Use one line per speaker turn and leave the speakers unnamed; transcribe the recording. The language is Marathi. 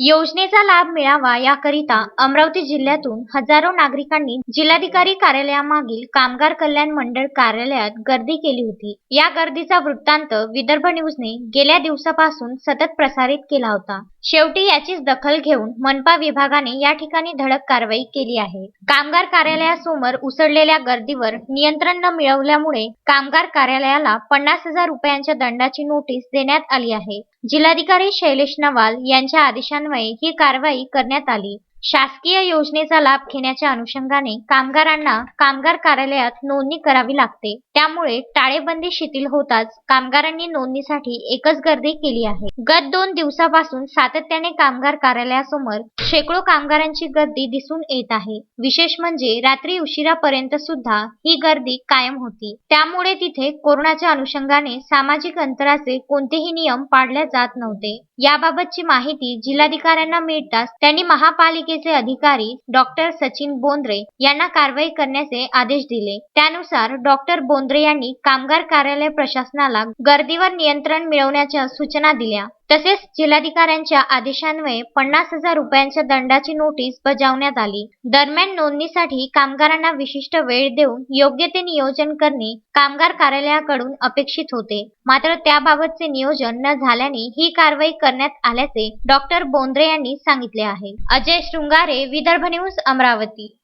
योजनेचा लाभ मिळावा याकरिता अमरावती जिल्ह्यातून हजारो नागरिकांनी जिल्हाधिकारी कार्यालयामागील कामगार कल्याण मंडळ कार्यालयात गर्दी केली होती. या गर्दीचा वृत्तांत विदर्भ न्यूजने गेल्या दिवसापासून सतत प्रसारित केला होता. शेवटी याचीच दखल घेऊन मनपा विभागाने या ठिकाणी धडक कारवाई केली आहे. कामगार कार्यालयासमोर उसळलेल्या गर्दीवर नियंत्रण न मिळवल्यामुळे कामगार कार्यालयाला पन्नास हजार रुपयांच्या दंडाची नोटीस देण्यात आली आहे. जिल्हाधिकारी शैलेश नवाल यांच्या आदेशान्वये ही कारवाई करण्यात आली. शासकीय योजनेचा लाभ घेण्याच्या अनुषंगाने कामगारांना कामगार कार्यालयात नोंदणी करावी लागते. त्यामुळे टाळेबंदी शिथिल होताच कामगारांनी नोंदणीसाठी एकच गर्दी केली आहे. गत दोन दिवसापासून सातत्याने कामगार कार्यालयासमोर शेकडो कामगारांची गर्दी दिसून येत आहे. विशेष म्हणजे रात्री उशिरापर्यंत सुद्धा ही गर्दी कायम होती. त्यामुळे तिथे कोरोनाच्या अनुषंगाने सामाजिक अंतराचे कोणतेही नियम पाळले जात नव्हते. याबाबतची माहिती जिल्हाधिकाऱ्यांना मिळताच त्यांनी महापालिके पालिकेचे अधिकारी डॉक्टर सचिन बोंद्रे यांना कारवाई करण्याचे आदेश दिले. त्यानुसार डॉक्टर बोंद्रे यांनी कामगार कार्यालय प्रशासनाला गर्दीवर नियंत्रण मिळवण्याच्या सूचना दिल्या. तसेच जिल्हाधिकाऱ्यांच्या आदेशान्वये पन्नास हजार रुपयांच्या दंडाची नोटीस बजावण्यात आली. दरम्यान नोंदणीसाठी कामगारांना विशिष्ट वेळ देऊन योग्य ते नियोजन करणे कामगार कार्यालयाकडून अपेक्षित होते. मात्र त्याबाबतचे नियोजन न झाल्याने ही कारवाई करण्यात आल्याचे डॉक्टर बोंद्रे यांनी सांगितले आहे. अजय शृंगारे विदर्भ न्यूज अमरावती.